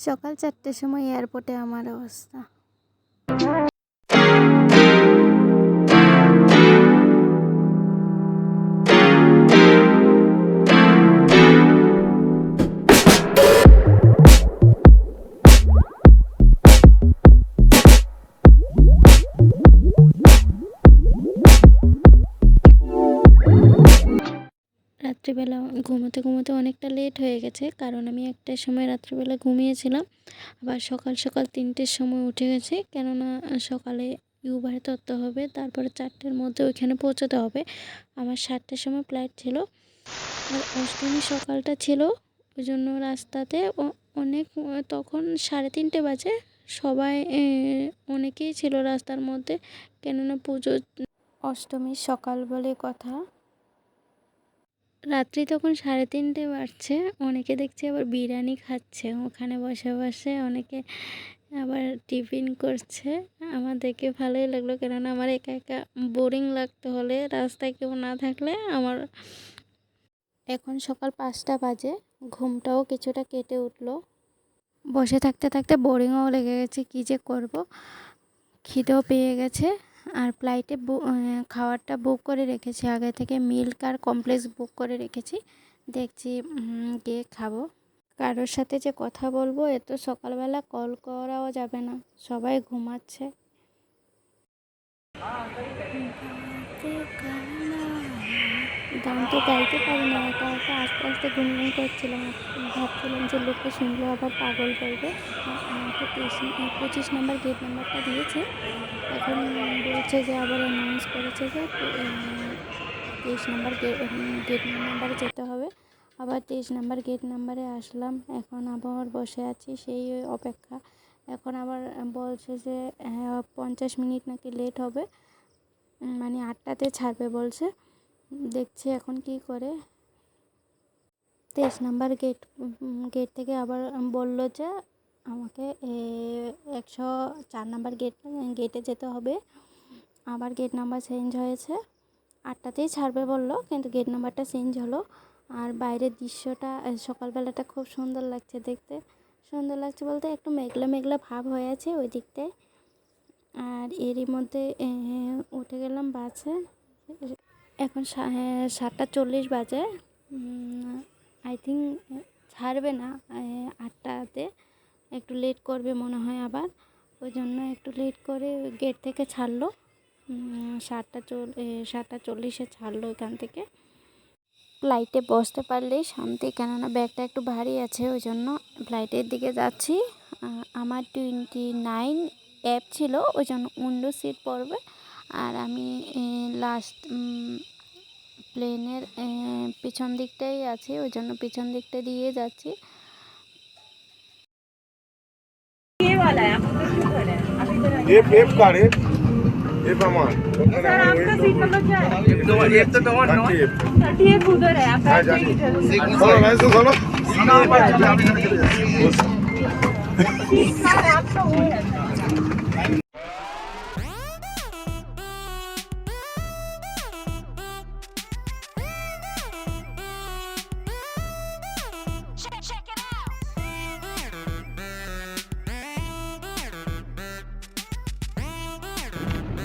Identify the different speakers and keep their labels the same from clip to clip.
Speaker 1: সকাল চারটের সময় এয়ারপোর্টে আমার অবস্থা। ঘুমোতে ঘুমোতে অনেকটা লেট হয়ে গেছে। কারণ আমি একটার সময় রাত্রিবেলা ঘুমিয়েছিলাম। আবার সকাল সকাল তিনটের সময় উঠে গেছি। কেননা, সকালে ইউবারে ধরতে হবে, তারপরে চারটের মধ্যে ওইখানে পৌঁছাতে হবে। আমার সাতটার সময় ফ্লাইট ছিল। আর অষ্টমী সকালটা ছিল। ওই জন্য রাস্তাতে অনেক, তখন সাড়ে তিনটে বাজে। সবাই অনেকেই ছিল রাস্তার মধ্যে। কেননা পুজো অষ্টমীর সকাল বলে কথা। রাত্রি তখন সাড়ে তিনটে বাজছে। অনেকে দেখছি আবার বিরিয়ানি খাচ্ছে। ওখানে বসে বসে অনেকে আবার টিফিন করছে। আমার দেখে ভালোই লাগল কেননা আমার একা একা বোরিং লাগতে হলে রাস্তায় কেউ না থাকলে আমার এখন সকাল পাঁচটা বাজে। ঘুমটাও কিছুটা কেটে উঠল। বসে থাকতে থাকতে বোরিংও লেগে গেছে। কী যে করব? খিদেও পেয়ে গেছে। আর ফ্লাইটে খাওয়ারটা বুক করে রেখেছি। আগে থেকে মিল্ক আর কমপ্লেক্স বুক করে রেখেছি। দেখছি গিয়ে খাব। কারোর সাথে যে কথা বলব এত সকালবেলা কল করাও যাবে না। সবাই ঘুমাচ্ছে। গান তো গাইতে পারি না একা একা আস্তে আস্তে গুনগুন করছিলাম ভাবছিলাম যে লোকে শুনলে আবার পাগল করবে। আমাকে পঁচিশ নাম্বার গেট নাম্বারটা দিয়েছে। এখন বলছে যে আবার অ্যানাউন্স করেছে যে তেইশ নাম্বার গেট গেট নাম্বারে যেতে হবে। আবার তেইশ নাম্বার গেট নাম্বারে আসলাম। এখন আবার বসে আছি সেই অপেক্ষা। এখন আবার বলছে যে হ্যাঁ, পঞ্চাশ মিনিট নাকি লেট হবে। মানে আটটাতে ছাড়বে বলছে। দেখছি এখন কি করে। তেইশ নাম্বার গেট গেট থেকে আবার বলল যে আমাকে একশো চার নাম্বার গেট গেটে যেতে হবে। আবার গেট নাম্বার চেঞ্জ হয়েছে। আটটাতেই ছাড়বে বলল, কিন্তু গেট নাম্বারটা চেঞ্জ হলো। আর বাইরের দৃশ্যটা সকালবেলাটা খুব সুন্দর লাগছে দেখতে। সুন্দর লাগছে বলতে একটু মেঘলা মেঘলা ভাব হয়ে আছে ওই দিকটায়। আর এরই মধ্যে উঠে গেলাম বাসে। এখন হ্যাঁ, সাতটা চল্লিশ বাজে। আই থিঙ্ক ছাড়বে না আটটাতে। একটু লেট করবে মনে হয় আবার। ওই জন্য একটু লেট করে গেট থেকে ছাড়লো। সাতটা চল সাতটা চল্লিশে ছাড়লো এখান থেকে। ফ্লাইটে বসতে পারলেই শান্তি কেননা ব্যাগটা একটু ভারী আছে ওই জন্য ফ্লাইটের দিকে যাচ্ছি। আমার টোয়েন্টি নাইন অ্যাপ ছিল ওই জন্য উইন্ডো সিট পড়বে আর আমি লাস্ট প্লেনের পিছন দিকটাই আছি ওই জন্য পিছন দিকটা দিয়ে যাচ্ছি।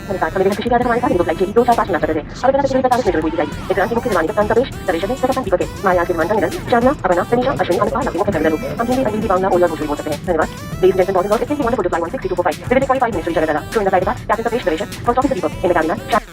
Speaker 2: नमस्कार हमें कृषि का हमारे साथ हिंदू फ्लाइट दो चार पाँच मिनट थे अब बेला तकरीबन पैंतालीस मिनट हुई थी एक क्रांति मुख्य विमान कप्तान प्रवेश प्रवेश में सतत दीपक है माया विमान का निधन शामिया अपना तनिषा अश्विनी अनुपा लकी मुख्य टर्मिनल हम हिंदी अंग्रेजी बांग्ला और भोजपुरी बोल सकते हैं धन्यवाद Ladies and gentlemen, boys and girls, it's taking wonderful to fly 16245. Within 45 minutes to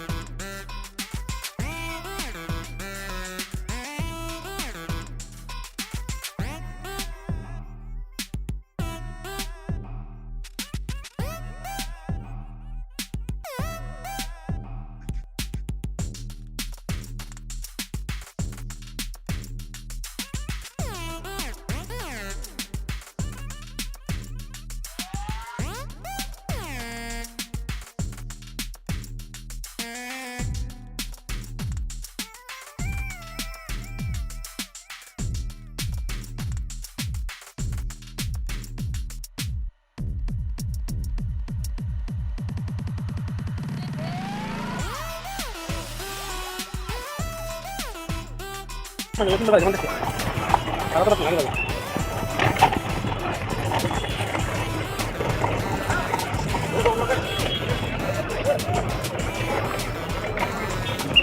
Speaker 2: 천천히, 천천히, 천천히. 나가다 좀, 나가다
Speaker 3: 좀.